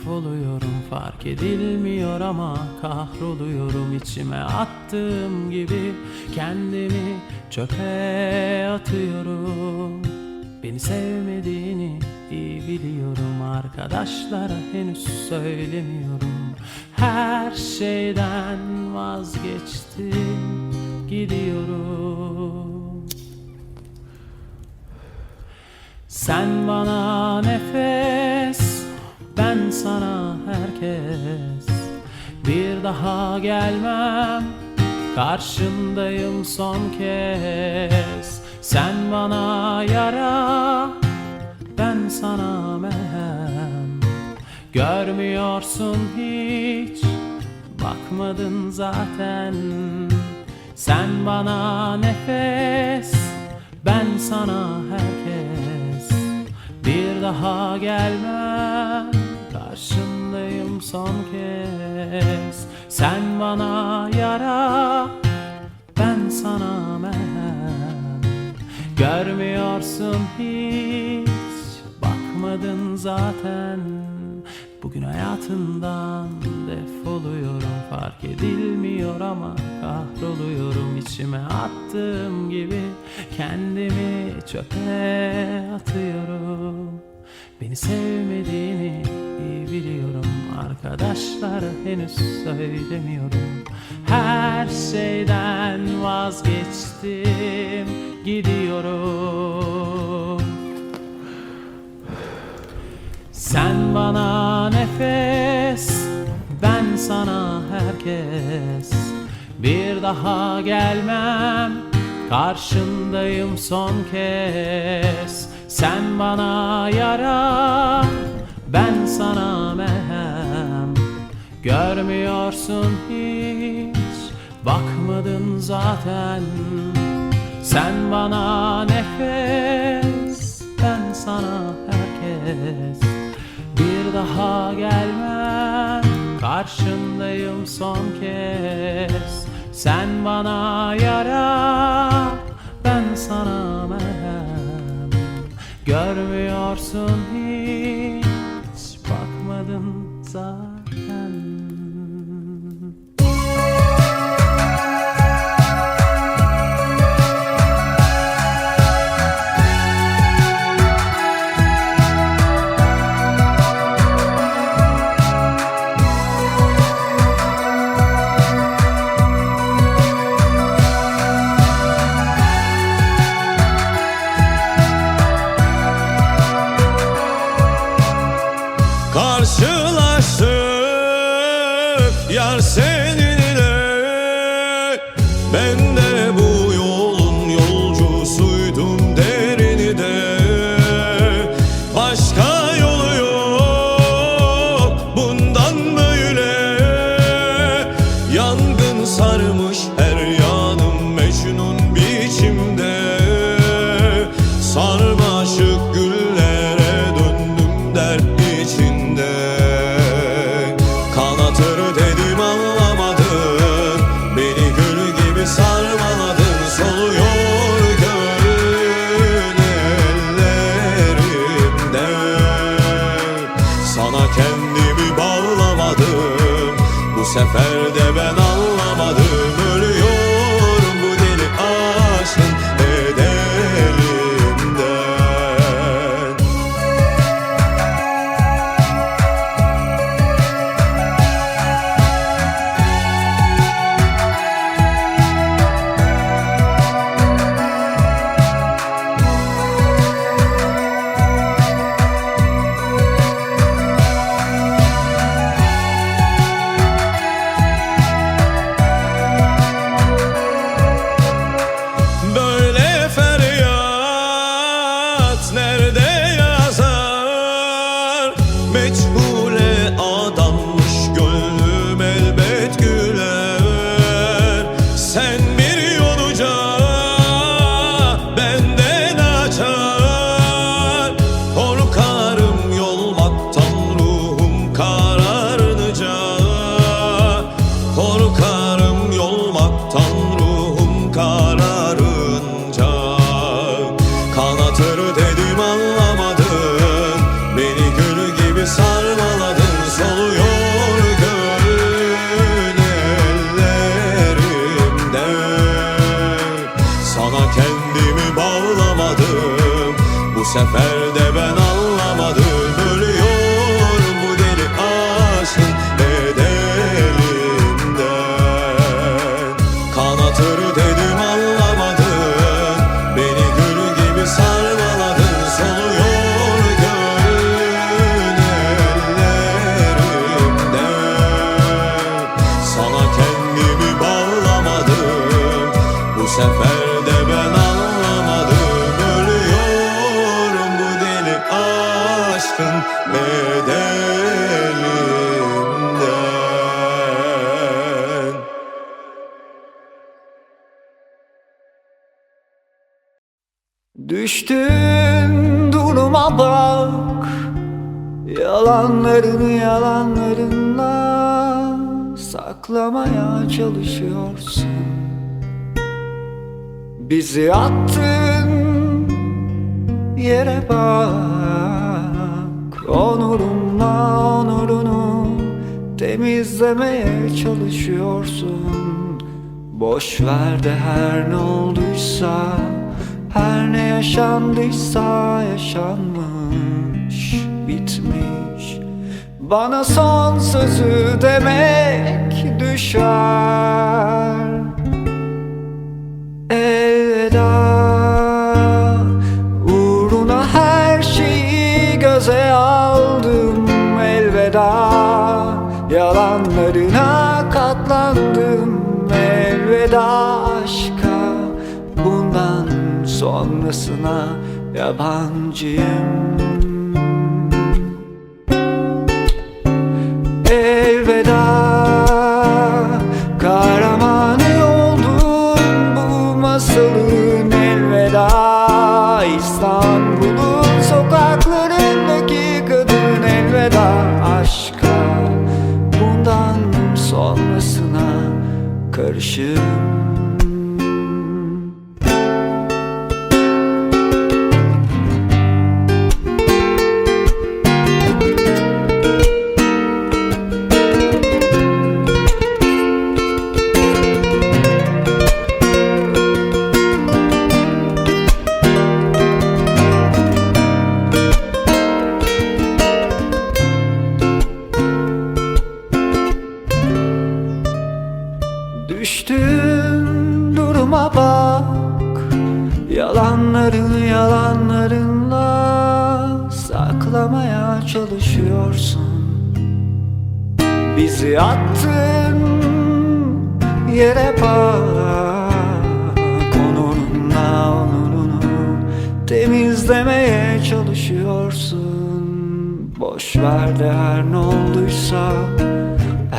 defoluyorum Fark edilmiyor ama kahroluyorum. İçime attığım gibi Kendimi çöpe atıyorum. Beni sevmediğini iyi biliyorum. Arkadaşlara henüz söylemiyorum. Her şeyden vazgeçtim Gidiyorum. Sen bana nefes, ben sana herkes. Bir daha gelmem, karşındayım son kez. Sen bana yara, ben sana merhem. Görmüyorsun hiç, bakmadın zaten. Sen bana nefes, ben sana herkes Bir daha gelmem Karşındayım son kez. Sen bana yara Ben sana merhem Görmüyorsun hiç Bakmadın zaten. Bugün hayatından defoluyorum Fark edilmiyor ama kahroluyorum. İçime attığım gibi Kendimi çöpe atıyorum. Beni sevmediğini biliyorum Arkadaşlara henüz söylemiyorum Her şeyden vazgeçtim Gidiyorum sen bana nefes, ben sana herkes. Bir daha gelmem, karşındayım son kez. Sen bana yara, ben sana merhem. Görmüyorsun hiç, bakmadın zaten. Sen bana nefes, ben sana herkes. Bir daha gelmem Karşındayım son kez Sen bana yara Ben sana merhem Görmüyorsun hiç Bakmadın sefer. Bizi attın yere bak. Onurumla onurunu temizlemeye çalışıyorsun. Boş ver de her ne olduysa Her ne yaşandıysa yaşanmış bitmiş. Bana son sözü demek düşer. yarasına yabancıyım. Elveda Düştüm duruma bak Yalanların yalanlarınla Saklamaya çalışıyorsun. Bizi attın yere bak Onunla onununu temizlemeye çalışıyorsun. Boş ver de her ne olduysa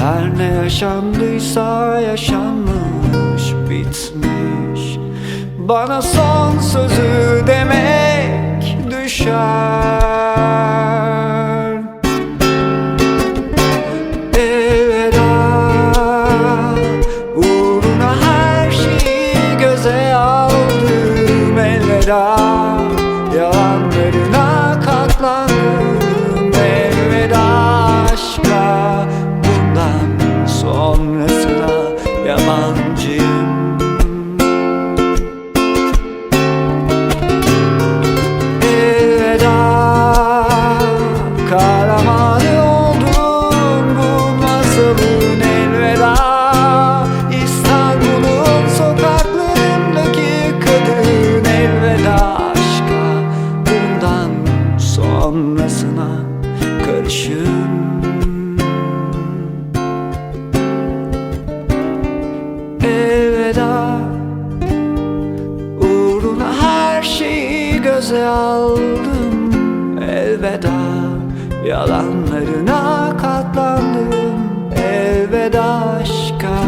her ne yaşandıysa yaşanmış bitmiş. Bana son sözü demek düşer. göze aldım. Elveda Yalanlarına katlandım. Elveda aşka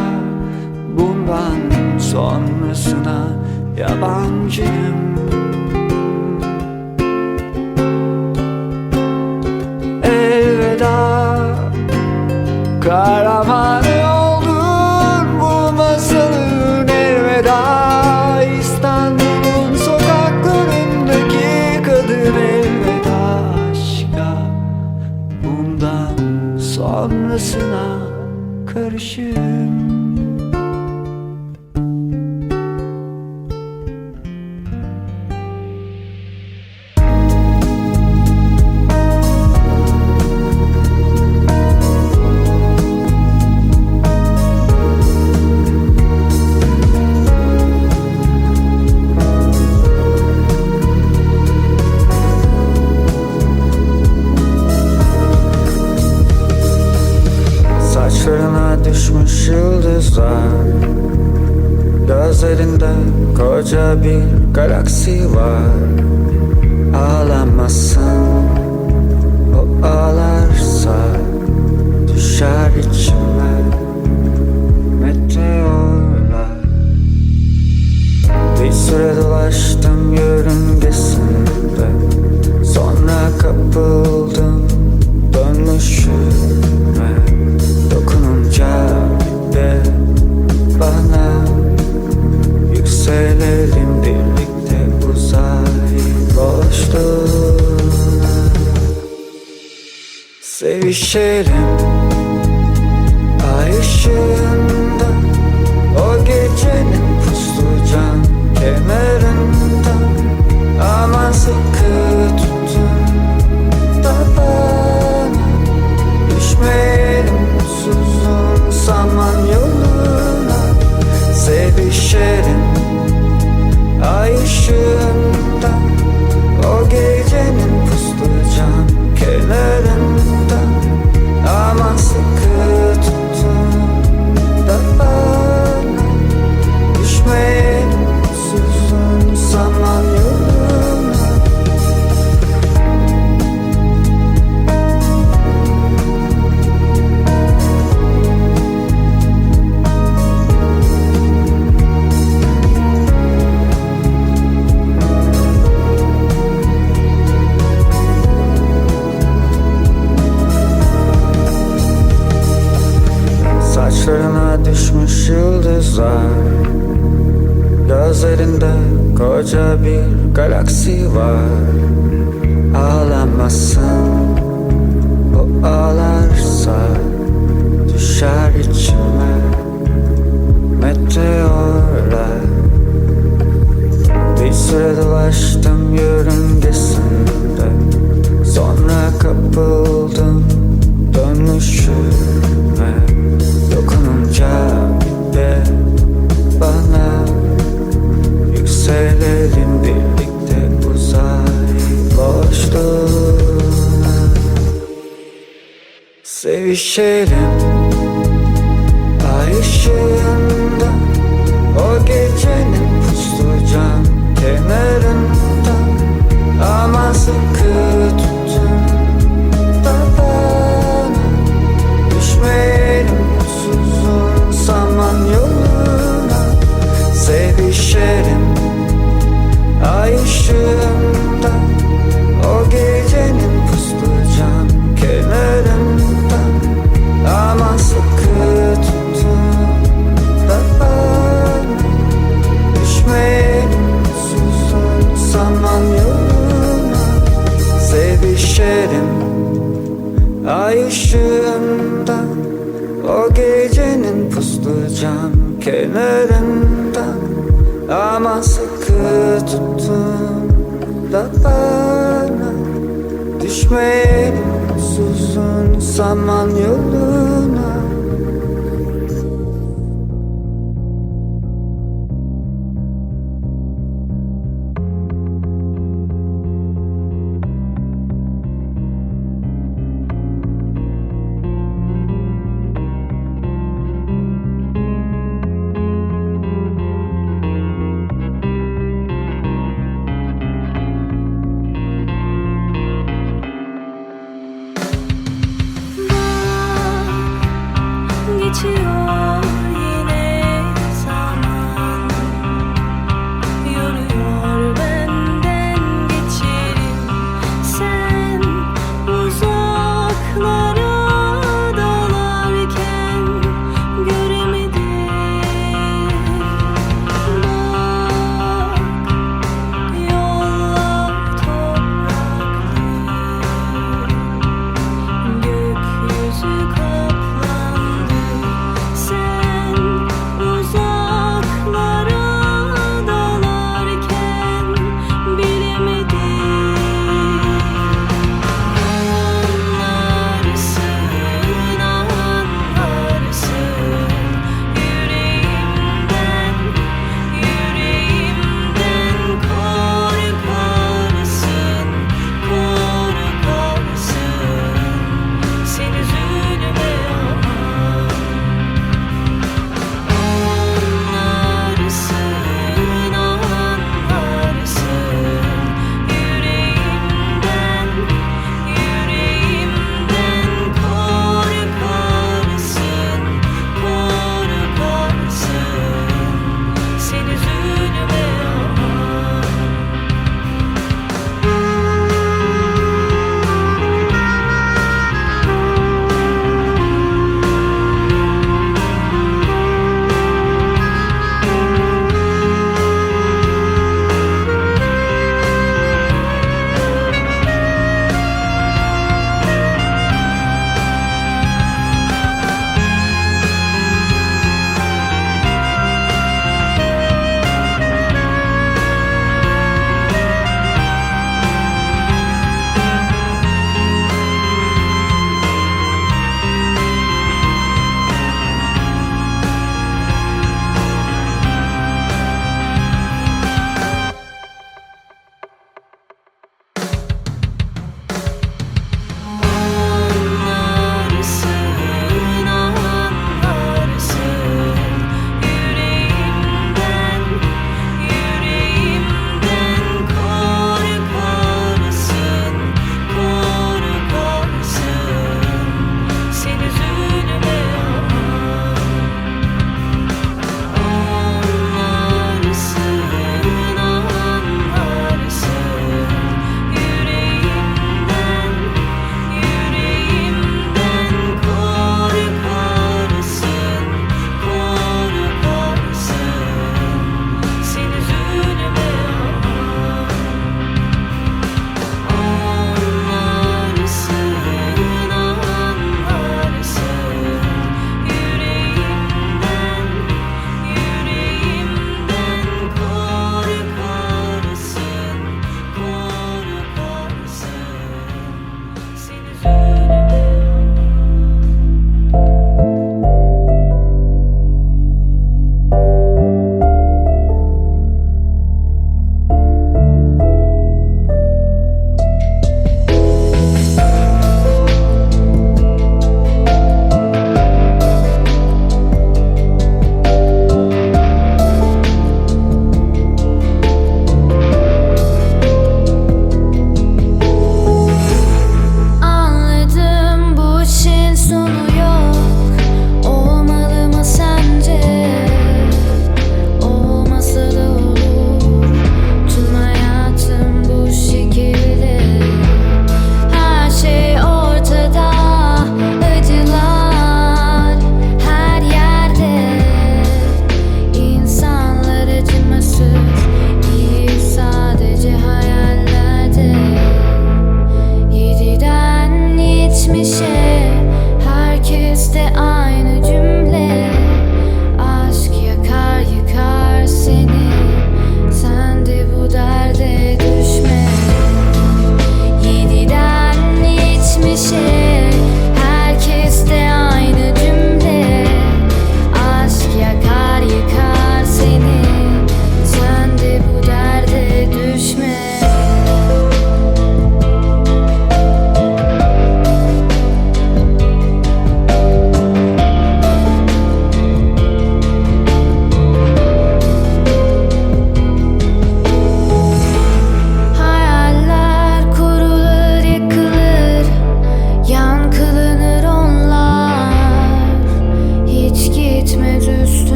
Bundan sonrasına yabancıyım.